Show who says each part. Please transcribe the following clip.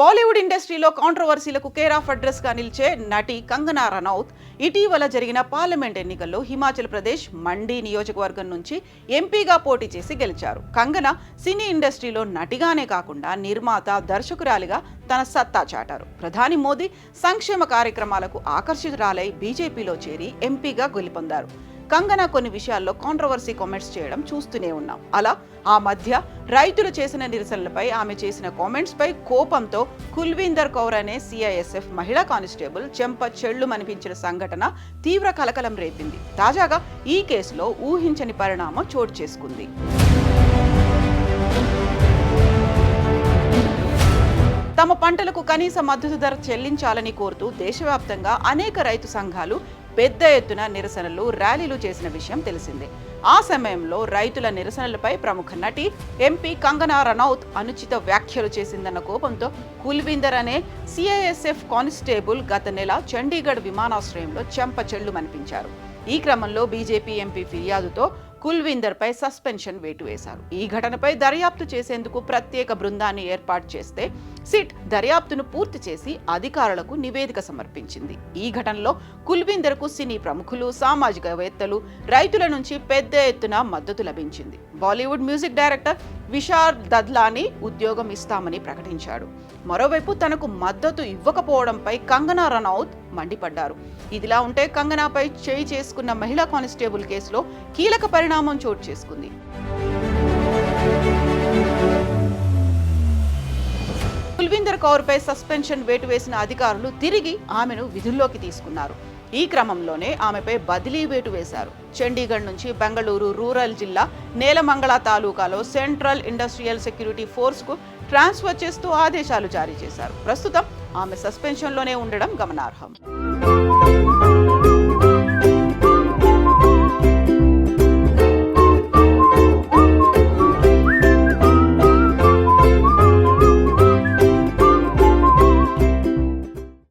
Speaker 1: బాలీవుడ్ ఇండస్ట్రీలో కాంట్రవర్సీలకు care of అడ్రస్గా నిలిచే నటి కంగనా రనౌత్ ఇటీవల జరిగిన పార్లమెంట్ ఎన్నికల్లో హిమాచల్ ప్రదేశ్ మండి నియోజకవర్గం నుంచి ఎంపీగా పోటీ చేసి గెలిచారు. కంగన సినీ ఇండస్ట్రీలో నటిగానే కాకుండా నిర్మాత దర్శకురాలిగా తన సత్తా చాటారు. ప్రధాని మోదీ సంక్షేమ కార్యక్రమాలకు ఆకర్షితురాలై బీజేపీలో చేరి ఎంపీగా గెలుపొందారు. కంగనా కొన్ని విషయాల్లో కాంట్రవర్సీ కామెంట్స్ చేయడం చూస్తూనే ఉన్నాం. అలా ఆ మధ్య రైతులు చేసిన నిరసనలపై ఆమె చేసిన కామెంట్స్పై కోపంతో కుల్వీందర్ కౌర్ అనే సిఐఎస్ఎఫ్ మహిళా కానిస్టేబుల్ చెంప చెళ్ళు మనిపించిన సంఘటన తీవ్ర కలకలం రేపింది. తాజాగా ఈ కేసులో ఊహించని పరిణామం చోటు చేసుకుంది. తమ పంటలకు కనీస మద్దతు ధర చెల్లించాలని కోరుతూ దేశవ్యాప్తంగా అనేక రైతు సంఘాలు పెద్ద ఎత్తున నిరసనలు ర్యాలీలు చేసిన విషయం తెలిసిందే. ఆ సమయంలో రైతుల నిరసనలపై ప్రముఖ నటి ఎంపీ కంగనా రనౌత్ అనుచిత వ్యాఖ్యలు చేసిందన్న కోపంతో కుల్విందర్ అనే సిఐఎస్ఎఫ్ కానిస్టేబుల్ గత నెల చండీగఢ్ విమానాశ్రయంలో చెంప చెళ్ళు మనిపించారు ఈ క్రమంలో బీజేపీ ఎంపీ ఫిర్యాదుతో కుల్విందర్పై సస్పెన్షన్ వేటు వేశారు. ఈ ఘటనపై దర్యాప్తు చేసేందుకు ప్రత్యేక బృందాన్ని ఏర్పాటు చేస్తే సిట్ దర్యాప్తును పూర్తి చేసి అధికారులకు నివేదిక సమర్పించింది. ఈ ఘటనలో కుల్వీందర్కు సినీ ప్రముఖులు సామాజికవేత్తలు రైతుల నుంచి పెద్ద ఎత్తున మద్దతు లభించింది. Bollywood music director Vishal Dadlani ఉద్యోగం ఇస్తామని ప్రకటించాడు. మరోవైపు తనకు మద్దతు ఇవ్వకపోవడంపై కంగనా రనౌత్ మండిపడ్డారు. ఇదిలా ఉంటే కంగనాపై చేయి చేసుకున్న మహిళా కానిస్టేబుల్ కేసులో కీలక పరిణామం చోటు చేసుకుంది. కుల్వీందర్ కౌర్పై సస్పెన్షన్ వేటు వేసిన అధికారులు తిరిగి ఆమెను విధుల్లోకి తీసుకున్నారు. ఈ క్రమంలోనే ఆమెపై బదిలీ వేటు వేశారు. చండీగఢ్ నుంచి బెంగళూరు రూరల్ జిల్లా నేలమంగళ తాలూకాలో సెంట్రల్ ఇండస్ట్రియల్ సెక్యూరిటీ ఫోర్స్కు ట్రాన్స్ఫర్ చేస్తూ ఆదేశాలు జారీ చేశారు. ప్రస్తుతం ఆమె సస్పెన్షన్లోనే ఉండడం గమనార్హం.